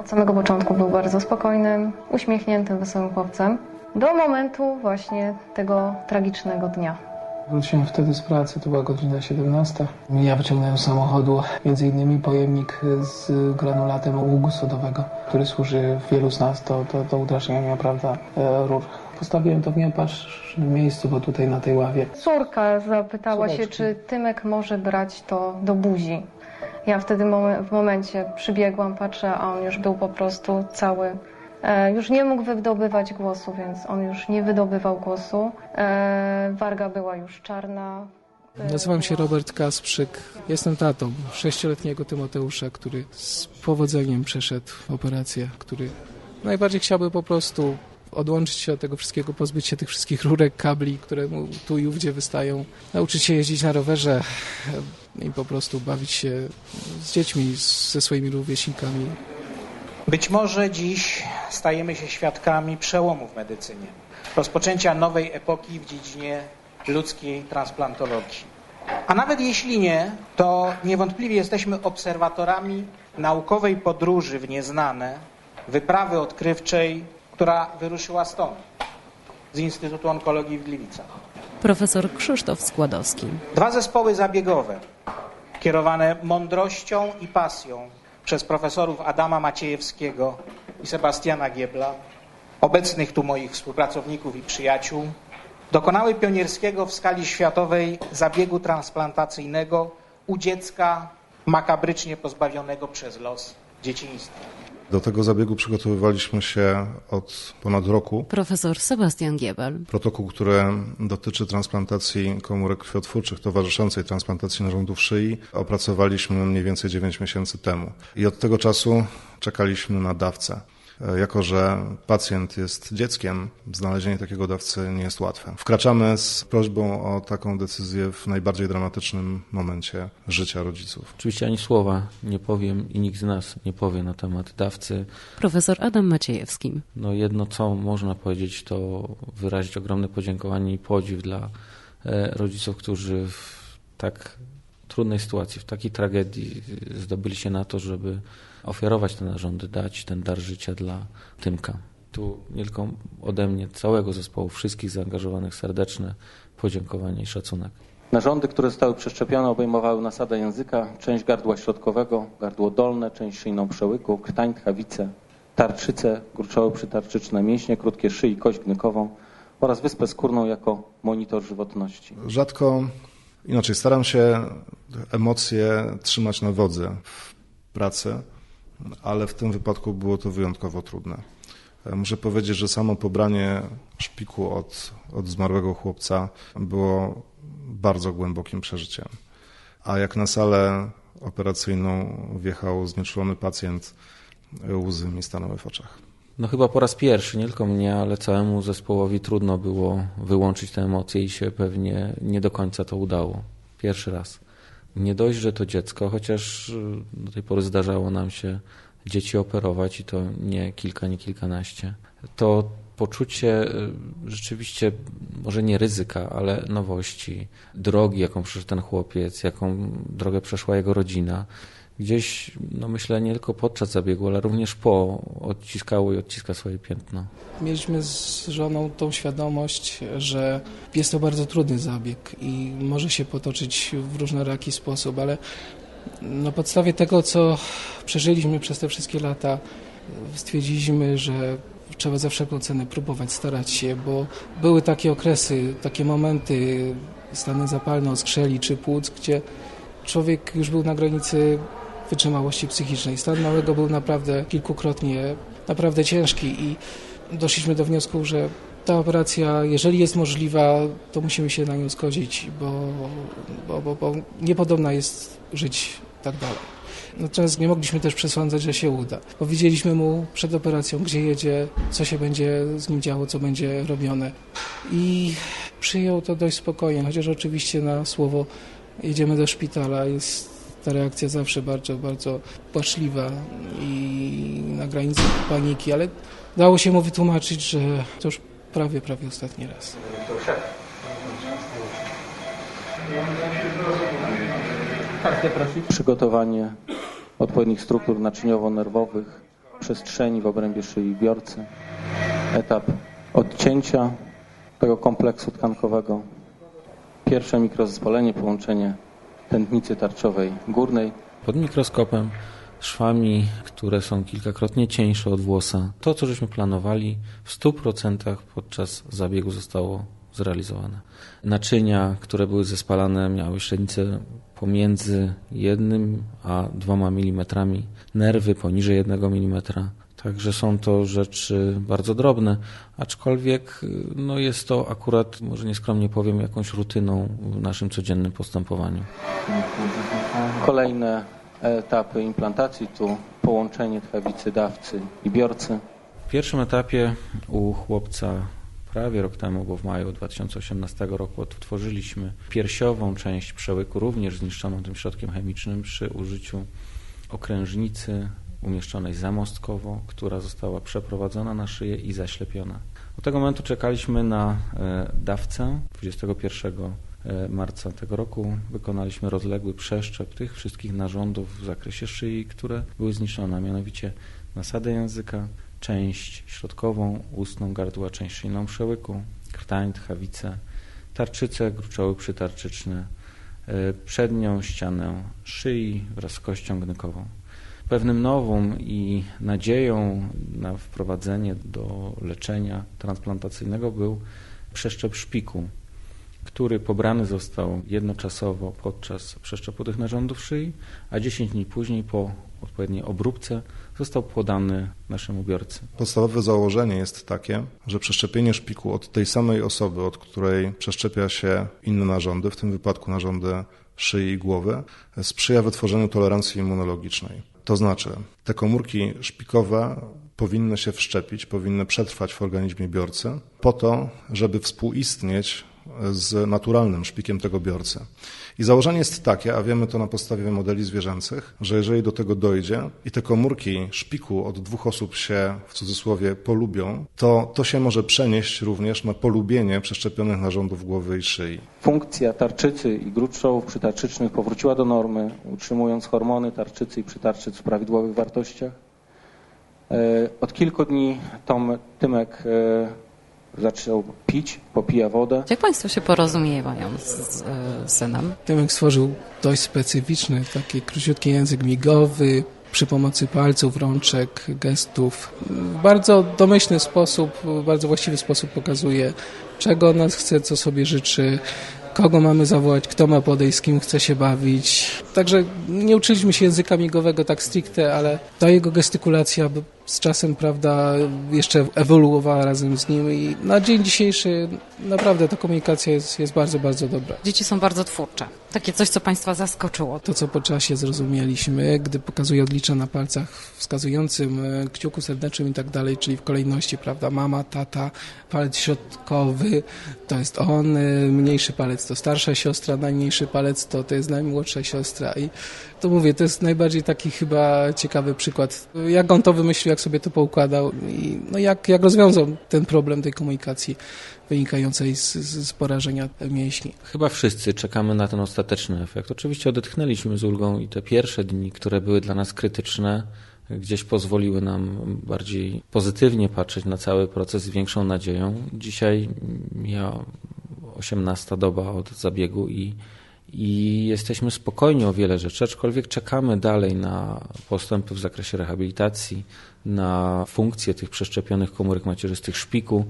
Od samego początku był bardzo spokojnym, uśmiechniętym, wesołym chłopcem. Do momentu właśnie tego tragicznego dnia. Wróciłem wtedy z pracy, to była godzina 17. Ja wyciągnąłem z samochodu między innymi pojemnik z granulatem ługu sodowego, który służy wielu z nas do, do, do udrażniania prawda, e, rur. Postawiłem to w niepatrznym miejscu, bo tutaj na tej ławie. Córka zapytała się, Córeczki. czy Tymek może brać to do buzi. Ja wtedy momen- w momencie przybiegłam, patrzę, a on już był po prostu cały. E, już nie mógł wydobywać głosu, więc on już nie wydobywał głosu. E, warga była już czarna. Nazywam się Robert Kasprzyk. Jestem tatą sześcioletniego Tymoteusza, który z powodzeniem przeszedł operację, który najbardziej chciałby po prostu odłączyć się od tego wszystkiego, pozbyć się tych wszystkich rurek, kabli, które mu tu i ówdzie wystają, nauczyć się jeździć na rowerze e, i po prostu bawić się z dziećmi, ze swoimi rówieśnikami. Być może dziś stajemy się świadkami przełomu w medycynie, rozpoczęcia nowej epoki w dziedzinie ludzkiej transplantologii. A nawet jeśli nie, to niewątpliwie jesteśmy obserwatorami naukowej podróży w nieznane, wyprawy odkrywczej, która wyruszyła stąd, z Instytutu Onkologii w Gliwicach. Profesor Krzysztof Składowski. Dwa zespoły zabiegowe, kierowane mądrością i pasją przez profesorów Adama Maciejewskiego i Sebastiana Giebla, obecnych tu moich współpracowników i przyjaciół, dokonały pionierskiego w skali światowej zabiegu transplantacyjnego u dziecka makabrycznie pozbawionego przez los dzieciństwa. Do tego zabiegu przygotowywaliśmy się od ponad roku. Profesor Sebastian Giebel. Protokół, który dotyczy transplantacji komórek krwiotwórczych towarzyszącej transplantacji narządów szyi, opracowaliśmy mniej więcej 9 miesięcy temu. I od tego czasu czekaliśmy na dawcę. E, Jako, że pacjent jest dzieckiem, znalezienie takiego dawcy nie jest łatwe. Wkraczamy z prośbą o taką decyzję w najbardziej dramatycznym momencie życia rodziców. Oczywiście ani słowa nie powiem i nikt z nas nie powie na temat dawcy. Profesor Adam Maciejewski. No jedno, co można powiedzieć, to wyrazić ogromne podziękowanie i podziw dla e, rodziców, którzy w tak trudnej sytuacji, w takiej tragedii zdobyli się na to, żeby ofiarować te narządy, dać ten dar życia dla Tymka. Tu nie tylko ode mnie, całego zespołu, wszystkich zaangażowanych serdeczne podziękowanie i szacunek. Narządy, które zostały przeszczepione, obejmowały nasadę języka, część gardła środkowego, gardło dolne, część szyjną przełyku, krtań, tchawicę, tarczycę, gruczoły przytarczyczne, mięśnie krótkie szyi, kość gnykową oraz wyspę skórną jako monitor żywotności. Rzadko, inaczej, staram się emocje trzymać na wodzy w pracy, ale w tym wypadku było to wyjątkowo trudne. E, Muszę powiedzieć, że samo pobranie szpiku od, od zmarłego chłopca było bardzo głębokim przeżyciem. A jak na salę operacyjną wjechał znieczulony pacjent, e, łzy mi stanęły w oczach. No chyba po raz pierwszy, nie tylko mnie, ale całemu zespołowi trudno było wyłączyć te emocje i się pewnie nie do końca to udało. Pierwszy raz. Nie dość, że to dziecko, chociaż y, do tej pory zdarzało nam się dzieci operować i to nie kilka, nie kilkanaście. To poczucie y, rzeczywiście, może nie ryzyka, ale nowości, drogi, jaką przeszedł ten chłopiec, jaką drogę przeszła jego rodzina, gdzieś, no myślę, nie tylko podczas zabiegu, ale również po odciskało i odciska swoje piętno. Mieliśmy z żoną tą świadomość, że jest to bardzo trudny zabieg i może się potoczyć w różnoraki sposób, ale na podstawie tego, co przeżyliśmy przez te wszystkie lata, stwierdziliśmy, że trzeba za wszelką cenę próbować, starać się, bo były takie okresy, takie momenty, stany zapalne skrzeli czy płuc, gdzie człowiek już był na granicy wytrzymałości psychicznej. Stan małego był naprawdę kilkukrotnie naprawdę ciężki i doszliśmy do wniosku, że ta operacja, jeżeli jest możliwa, to musimy się na nią zgodzić, bo, bo, bo, bo niepodobna jest żyć tak dalej. Natomiast nie mogliśmy też przesądzać, że się uda. Powiedzieliśmy mu przed operacją, gdzie jedzie, co się będzie z nim działo, co będzie robione. I przyjął to dość spokojnie, chociaż oczywiście na słowo jedziemy do szpitala, jest ta reakcja zawsze bardzo, bardzo płaczliwa i na granicy paniki, ale dało się mu wytłumaczyć, że to już prawie, prawie ostatni raz. Przygotowanie odpowiednich struktur naczyniowo-nerwowych, przestrzeni w obrębie szyi biorcy, etap odcięcia tego kompleksu tkankowego, pierwsze mikrozespolenie, połączenie tętnicy tarczowej górnej Pod mikroskopem szwami, które są kilkakrotnie cieńsze od włosa. To, co żeśmy planowali, w 100% podczas zabiegu zostało zrealizowane. Naczynia, które były zespalane, miały średnicę pomiędzy jednym a dwoma milimetrami, nerwy poniżej jednego milimetra. Także są to rzeczy bardzo drobne, aczkolwiek no jest to akurat, może nieskromnie powiem, jakąś rutyną w naszym codziennym postępowaniu. Kolejne etapy implantacji, tu połączenie tchawicy, dawcy i biorcy. W pierwszym etapie u chłopca prawie rok temu, bo w maju 2018 roku odtworzyliśmy piersiową część przełyku, również zniszczoną tym środkiem chemicznym przy użyciu okrężnicy umieszczonej zamostkowo, która została przeprowadzona na szyję i zaślepiona. Od tego momentu czekaliśmy na e, dawcę. 21 e, marca tego roku wykonaliśmy rozległy przeszczep tych wszystkich narządów w zakresie szyi, które były zniszczone, mianowicie nasadę języka, część środkową, ustną gardła, część szyjną przełyku, krtań, tchawicę, tarczycę, gruczoły przytarczyczne, e, przednią ścianę szyi wraz z kością gnykową. Pewnym nowum i nadzieją na wprowadzenie do leczenia transplantacyjnego był przeszczep szpiku, który pobrany został jednoczasowo podczas przeszczepu tych narządów szyi, a 10 dni później po odpowiedniej obróbce został podany naszemu biorcy. Podstawowe założenie jest takie, że przeszczepienie szpiku od tej samej osoby, od której przeszczepia się inne narządy, w tym wypadku narządy szyi i głowy, sprzyja wytworzeniu tolerancji immunologicznej. To znaczy, te komórki szpikowe powinny się wszczepić, powinny przetrwać w organizmie biorcy po to, żeby współistnieć z naturalnym szpikiem tego biorcy. I założenie jest takie, a wiemy to na podstawie modeli zwierzęcych, że jeżeli do tego dojdzie i te komórki szpiku od dwóch osób się w cudzysłowie polubią, to to się może przenieść również na polubienie przeszczepionych narządów głowy i szyi. Funkcja tarczycy i gruczołów przytarczycznych powróciła do normy, utrzymując hormony tarczycy i przytarczyc w prawidłowych wartościach. E, Od kilku dni Tom Tymek e, zaczął pić, popija wodę. Jak Państwo się porozumiewają z, z e, synem? Tymek stworzył dość specyficzny, taki króciutki język migowy, przy pomocy palców, rączek, gestów. W bardzo domyślny sposób, w bardzo właściwy sposób pokazuje, czego nas chce, co sobie życzy, kogo mamy zawołać, kto ma podejść, z kim chce się bawić. Także nie uczyliśmy się języka migowego tak stricte, ale ta jego gestykulacja z czasem, prawda, jeszcze ewoluowała razem z nim i na dzień dzisiejszy naprawdę ta komunikacja jest, jest bardzo, bardzo dobra. Dzieci są bardzo twórcze. Takie coś, co Państwa zaskoczyło. To, co po czasie zrozumieliśmy, gdy pokazuje odlicza na palcach wskazującym, e, kciuku serdecznym i tak dalej, czyli w kolejności, prawda, mama, tata, palec środkowy to jest on, e, mniejszy palec to starsza siostra, najmniejszy palec to, to jest najmłodsza siostra i to mówię, to jest najbardziej taki chyba ciekawy przykład, jak on to wymyślił, jak sobie to poukładał i no jak, jak rozwiązał ten problem tej komunikacji wynikającej z, z, porażenia mięśni. Chyba wszyscy czekamy na ten ostateczny efekt. Oczywiście odetchnęliśmy z ulgą i te pierwsze dni, które były dla nas krytyczne, gdzieś pozwoliły nam bardziej pozytywnie patrzeć na cały proces z większą nadzieją. Dzisiaj mija 18 doba od zabiegu i, i jesteśmy spokojni o wiele rzeczy, aczkolwiek czekamy dalej na postępy w zakresie rehabilitacji, na funkcję tych przeszczepionych komórek macierzystych szpiku.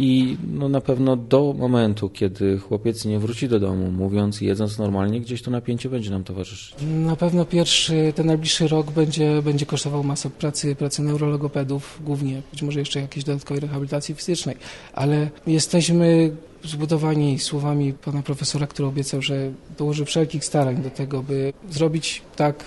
I no na pewno do momentu, kiedy chłopiec nie wróci do domu, mówiąc i jedząc normalnie, gdzieś to napięcie będzie nam towarzyszyć. Na pewno pierwszy, ten najbliższy rok będzie, będzie kosztował masę pracy, pracy neurologopedów głównie, być może jeszcze jakiejś dodatkowej rehabilitacji fizycznej, ale jesteśmy zbudowani słowami pana profesora, który obiecał, że dołoży wszelkich starań do tego, by zrobić tak,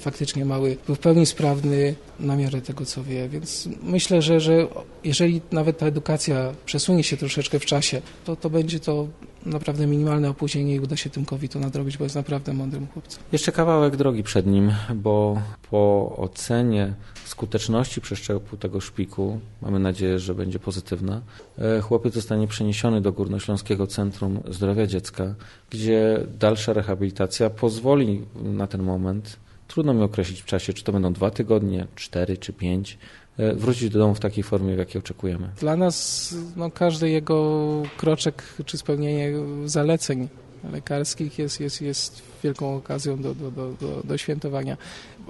faktycznie mały był w pełni sprawny na miarę tego, co wie. Więc myślę, że, że jeżeli nawet ta edukacja przesunie się troszeczkę w czasie, to, to będzie to naprawdę minimalne opóźnienie i uda się Tymkowi to nadrobić, bo jest naprawdę mądrym chłopcem. Jeszcze kawałek drogi przed nim, bo po ocenie skuteczności przeszczepu tego szpiku, mamy nadzieję, że będzie pozytywna, e, chłopiec zostanie przeniesiony do Górnośląskiego Centrum Zdrowia Dziecka, gdzie dalsza rehabilitacja pozwoli na ten moment Trudno mi określić w czasie, czy to będą dwa tygodnie, cztery czy pięć. E, Wrócić do domu w takiej formie, w jakiej oczekujemy. Dla nas no, każdy jego kroczek czy spełnienie zaleceń lekarskich jest, jest, jest wielką okazją do, do, do, do, do świętowania.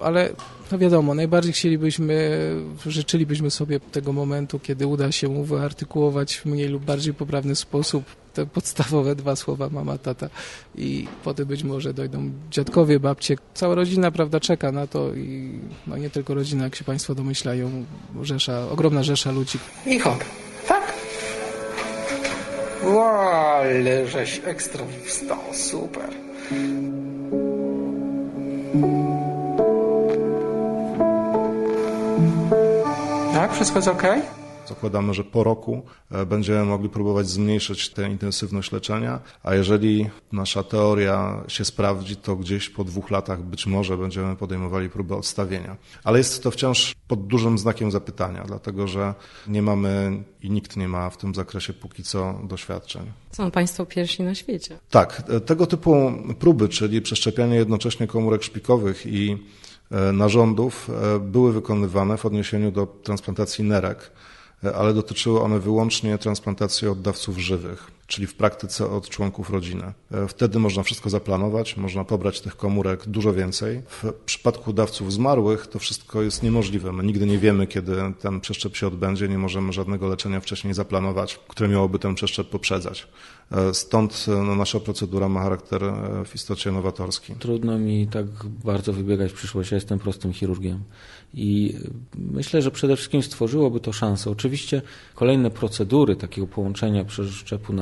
Ale no wiadomo, najbardziej chcielibyśmy, życzylibyśmy sobie tego momentu, kiedy uda się wyartykułować w mniej lub bardziej poprawny sposób te podstawowe dwa słowa mama, tata i potem być może dojdą dziadkowie, babcie. Cała rodzina, prawda, czeka na to i no nie tylko rodzina, jak się Państwo domyślają, rzesza, ogromna rzesza ludzi, I hop. Tak? Wow, żeś ekstra wstał, super. Tak, wszystko jest ok? Zakładamy, że po roku e, będziemy mogli próbować zmniejszyć tę intensywność leczenia, a jeżeli nasza teoria się sprawdzi, to gdzieś po dwóch latach być może będziemy podejmowali próbę odstawienia. Ale jest to wciąż pod dużym znakiem zapytania, dlatego że nie mamy i nikt nie ma w tym zakresie póki co doświadczeń. Są Państwo pierwsi na świecie. Tak, e, tego typu próby, czyli przeszczepianie jednocześnie komórek szpikowych i e, narządów, były wykonywane w odniesieniu do transplantacji nerek, ale dotyczyły one wyłącznie transplantacji oddawców żywych, czyli w praktyce od członków rodziny. E, Wtedy można wszystko zaplanować, można pobrać tych komórek dużo więcej. W przypadku dawców zmarłych to wszystko jest niemożliwe. My nigdy nie wiemy, kiedy ten przeszczep się odbędzie, nie możemy żadnego leczenia wcześniej zaplanować, które miałoby ten przeszczep poprzedzać. E, Stąd e, no, nasza procedura ma charakter w istocie nowatorski. Trudno mi tak bardzo wybiegać w przyszłość. Ja jestem prostym chirurgiem i myślę, że przede wszystkim stworzyłoby to szansę. Oczywiście kolejne procedury takiego połączenia przeszczepu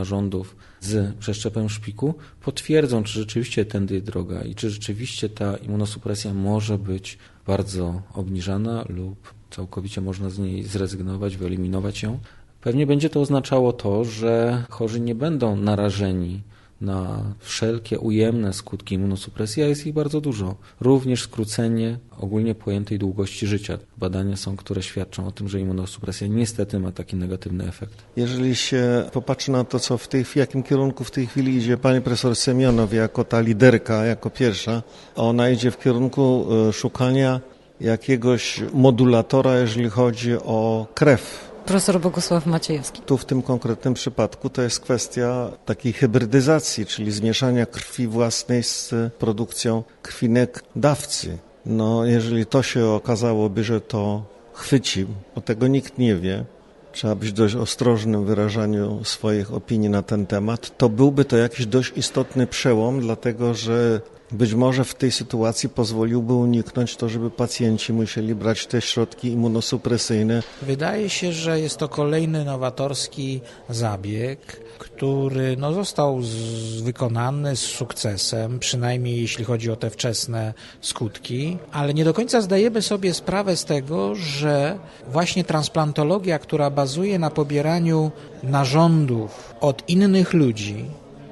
z przeszczepem szpiku potwierdzą, czy rzeczywiście tędy droga i czy rzeczywiście ta immunosupresja może być bardzo obniżana lub całkowicie można z niej zrezygnować, wyeliminować ją. Pewnie będzie to oznaczało to, że chorzy nie będą narażeni na wszelkie ujemne skutki immunosupresji, a jest ich bardzo dużo. Również skrócenie ogólnie pojętej długości życia. Badania są, które świadczą o tym, że immunosupresja niestety ma taki negatywny efekt. Jeżeli się popatrzy na to, co w, tej, w jakim kierunku w tej chwili idzie pani profesor Semionow jako ta liderka, jako pierwsza, ona idzie w kierunku e, szukania jakiegoś modulatora, jeżeli chodzi o krew. Profesor Bogusław Maciejewski. Tu w tym konkretnym przypadku to jest kwestia takiej hybrydyzacji, czyli zmieszania krwi własnej z produkcją krwinek dawcy. No, jeżeli to się okazałoby, że to chwyci, bo tego nikt nie wie, trzeba być dość ostrożnym w wyrażaniu swoich opinii na ten temat, to byłby to jakiś dość istotny przełom, dlatego że być może w tej sytuacji pozwoliłby uniknąć to, żeby pacjenci musieli brać te środki immunosupresyjne. Wydaje się, że jest to kolejny nowatorski zabieg, który no, został z, wykonany z sukcesem, przynajmniej jeśli chodzi o te wczesne skutki, ale nie do końca zdajemy sobie sprawę z tego, że właśnie transplantologia, która bazuje na pobieraniu narządów od innych ludzi,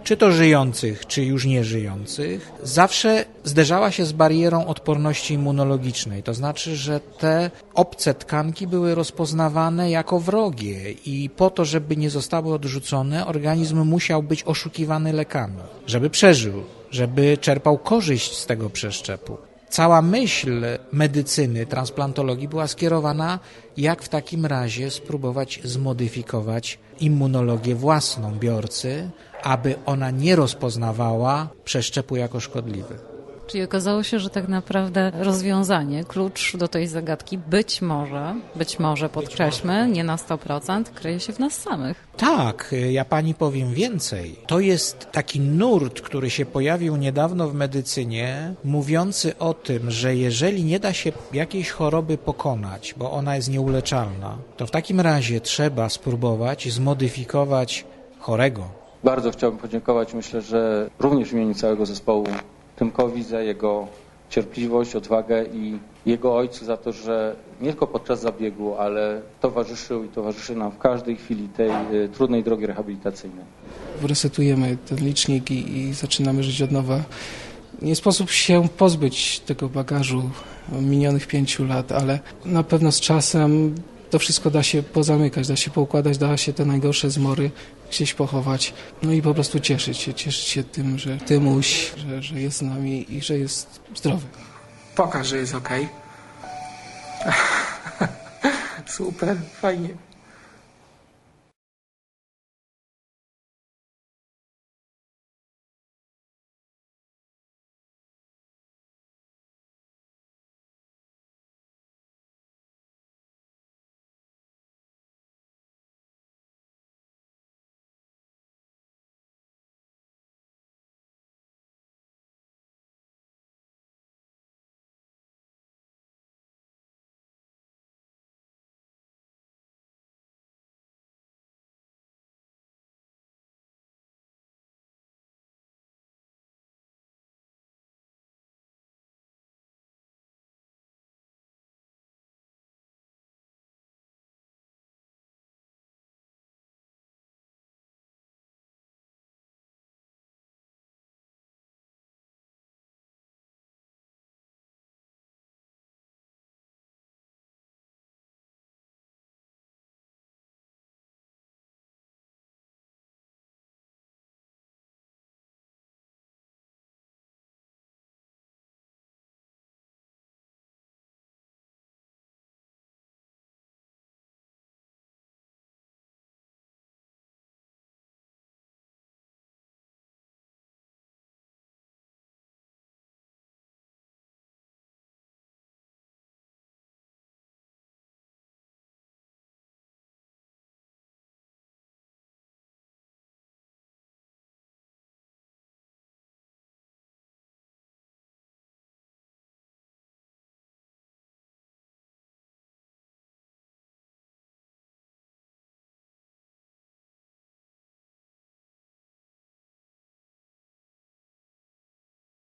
czy to żyjących, czy już nieżyjących, zawsze zderzała się z barierą odporności immunologicznej. To znaczy, że te obce tkanki były rozpoznawane jako wrogie i po to, żeby nie zostały odrzucone, organizm musiał być oszukiwany lekami, żeby przeżył, żeby czerpał korzyść z tego przeszczepu. Cała myśl medycyny, transplantologii była skierowana, jak w takim razie spróbować zmodyfikować immunologię własną biorcy, aby ona nie rozpoznawała przeszczepu jako szkodliwy. Czyli okazało się, że tak naprawdę rozwiązanie, klucz do tej zagadki być może, być może podkreślmy, nie na 100%, kryje się w nas samych. Tak, ja pani powiem więcej. To jest taki nurt, który się pojawił niedawno w medycynie, mówiący o tym, że jeżeli nie da się jakiejś choroby pokonać, bo ona jest nieuleczalna, to w takim razie trzeba spróbować zmodyfikować chorego. Bardzo chciałbym podziękować, myślę, że również w imieniu całego zespołu Tymkowi za jego cierpliwość, odwagę i jego ojcu za to, że nie tylko podczas zabiegu, ale towarzyszył i towarzyszy nam w każdej chwili tej y, trudnej drogi rehabilitacyjnej. resetujemy ten licznik i, i zaczynamy żyć od nowa. Nie sposób się pozbyć tego bagażu minionych pięciu lat, ale na pewno z czasem to wszystko da się pozamykać, da się poukładać, da się te najgorsze zmory gdzieś pochować. No i po prostu cieszyć się, cieszyć się tym, że Tymuś, że, że jest z nami i że jest zdrowy. Pokaż, że jest ok. Super, fajnie.